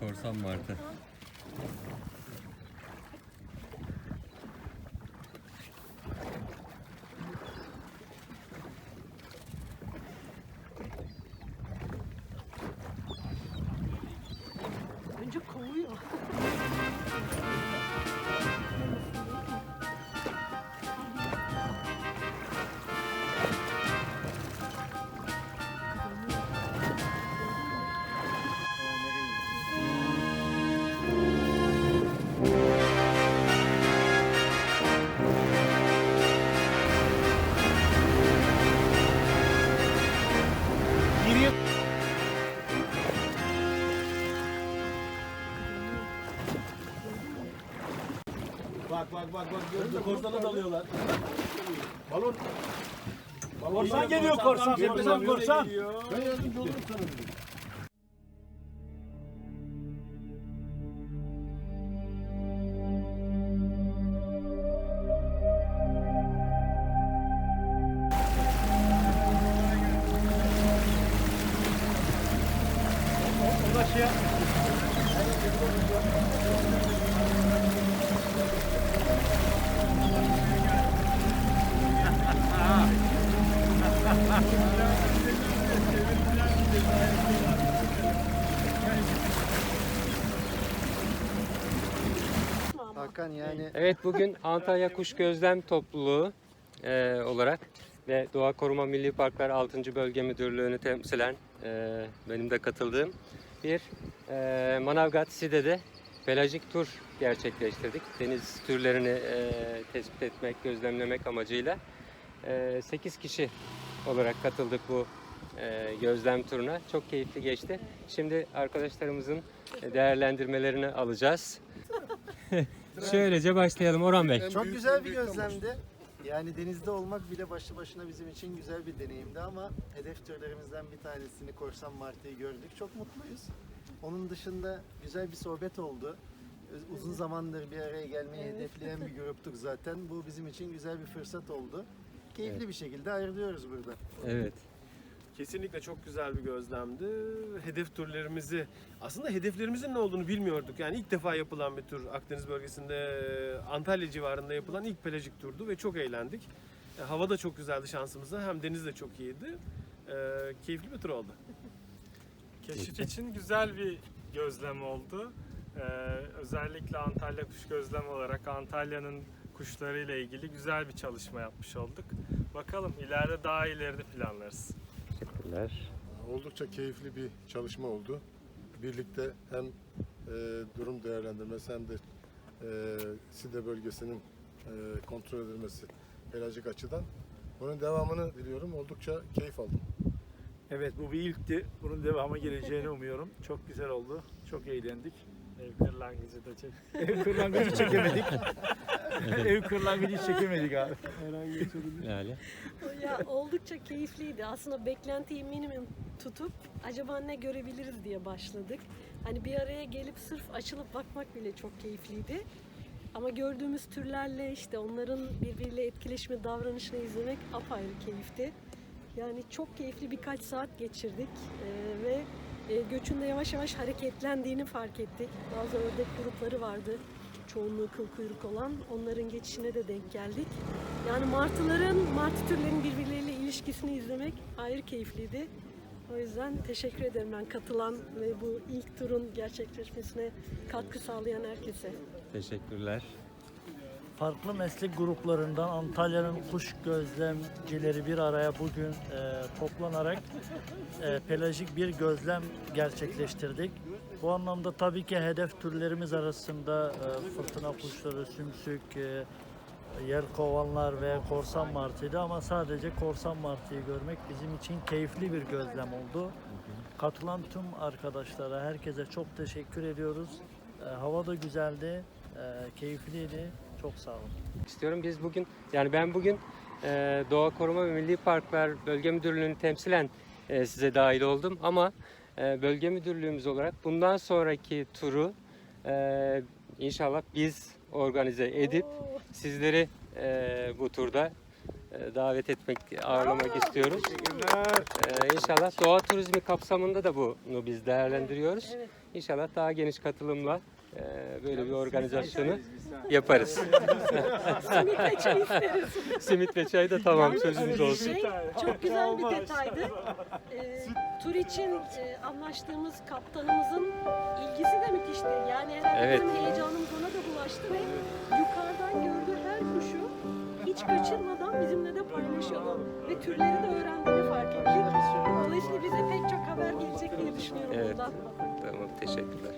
korsan martı. Bak bak bak gördün korsana dalıyorlar. Balon. Korsan geliyor korsan. Korsan korsan. Ben yardımcı olurum sana dedim. Hakan yani Evet bugün Antalya Kuş Gözlem Topluluğu e, olarak ve Doğa Koruma Milli Parklar 6. Bölge Müdürlüğü'nü temsilen e, benim de katıldığım bir e, Manavgat Side'de pelajik tur gerçekleştirdik. Deniz türlerini e, tespit etmek, gözlemlemek amacıyla. E, 8 kişi olarak katıldık bu e, gözlem turuna. Çok keyifli geçti. Şimdi arkadaşlarımızın değerlendirmelerini alacağız. Şöylece başlayalım Orhan Bey. çok güzel bir gözlemdi. Yani denizde olmak bile başlı başına bizim için güzel bir deneyimdi ama hedef türlerimizden bir tanesini korsan martıyı gördük. Çok mutluyuz. Onun dışında güzel bir sohbet oldu. Uzun zamandır bir araya gelmeyi hedefleyen bir gruptuk zaten. Bu bizim için güzel bir fırsat oldu. Keyifli bir şekilde ayrılıyoruz burada. Evet. Kesinlikle çok güzel bir gözlemdi. Hedef turlarımızı aslında hedeflerimizin ne olduğunu bilmiyorduk. Yani ilk defa yapılan bir tur Akdeniz bölgesinde Antalya civarında yapılan ilk pelajik turdu ve çok eğlendik. E, Hava da çok güzeldi şansımıza. Hem deniz de çok iyiydi. E, keyifli bir tur oldu. Keşif için güzel bir gözlem oldu. Ee, özellikle Antalya Kuş Gözlem olarak Antalya'nın kuşlarıyla ilgili güzel bir çalışma yapmış olduk. Bakalım ileride daha ileride planlarız. Teşekkürler. Oldukça keyifli bir çalışma oldu. Birlikte hem e, durum değerlendirmesi hem de e, SİDE bölgesinin e, kontrol edilmesi pelajik açıdan. Bunun devamını diliyorum. Oldukça keyif aldım. Evet bu bir ilkti. Bunun devamı geleceğini umuyorum. Çok güzel oldu. Çok eğlendik. Ev kırlangıcı da çek. Ev kırlangıcı çekemedik. Ev kırlangıcı çekemedik abi. Lale. Ya oldukça keyifliydi. Aslında beklentiyi minimum tutup acaba ne görebiliriz diye başladık. Hani bir araya gelip sırf açılıp bakmak bile çok keyifliydi. Ama gördüğümüz türlerle işte onların birbiriyle etkileşme davranışını izlemek apayrı keyifti. Yani çok keyifli birkaç saat geçirdik Ee, ve e, göçün de yavaş yavaş hareketlendiğini fark ettik. Bazı ördek grupları vardı çoğunluğu kıl kuyruk olan onların geçişine de denk geldik. Yani martıların, martı türlerinin birbirleriyle ilişkisini izlemek ayrı keyifliydi. O yüzden teşekkür ederim ben katılan ve bu ilk turun gerçekleşmesine katkı sağlayan herkese. Teşekkürler. Farklı meslek gruplarından Antalya'nın kuş gözlemcileri bir araya bugün e, toplanarak e, pelajik bir gözlem gerçekleştirdik. Bu anlamda tabii ki hedef türlerimiz arasında e, fırtına kuşları, sümsük, e, yer kovanlar ve korsan martıydı ama sadece korsan martıyı görmek bizim için keyifli bir gözlem oldu. Katılan tüm arkadaşlara, herkese çok teşekkür ediyoruz. E, hava da güzeldi, e, keyifliydi. Çok sağ olun. İstiyorum biz bugün yani ben bugün e, Doğa Koruma ve Milli Parklar Bölge Müdürlüğü'nü temsilen e, size dahil oldum ama e, bölge müdürlüğümüz olarak bundan sonraki turu e, inşallah biz organize edip sizleri e, bu turda e, davet etmek, ağırlamak istiyoruz. E, inşallah doğa turizmi kapsamında da bunu biz değerlendiriyoruz. Evet. İnşallah daha geniş katılımla e, böyle bir organizasyonu yaparız. Simit ve çay isteriz. Simit ve çay da tamam bir olsun. Şey, çok güzel bir detaydı. Ee, tur için e, anlaştığımız kaptanımızın ilgisi de müthişti. Yani herhalde Evet. bizim heyecanımız ona da bulaştı ve yukarıdan gördüğü her kuşu hiç kaçırmadan bizimle de paylaşıyordu. Ve türleri de öğrendiğini fark ettik. Dolayısıyla bize pek çok haber gelecek diye düşünüyorum Evet. buradan. Tamam teşekkürler.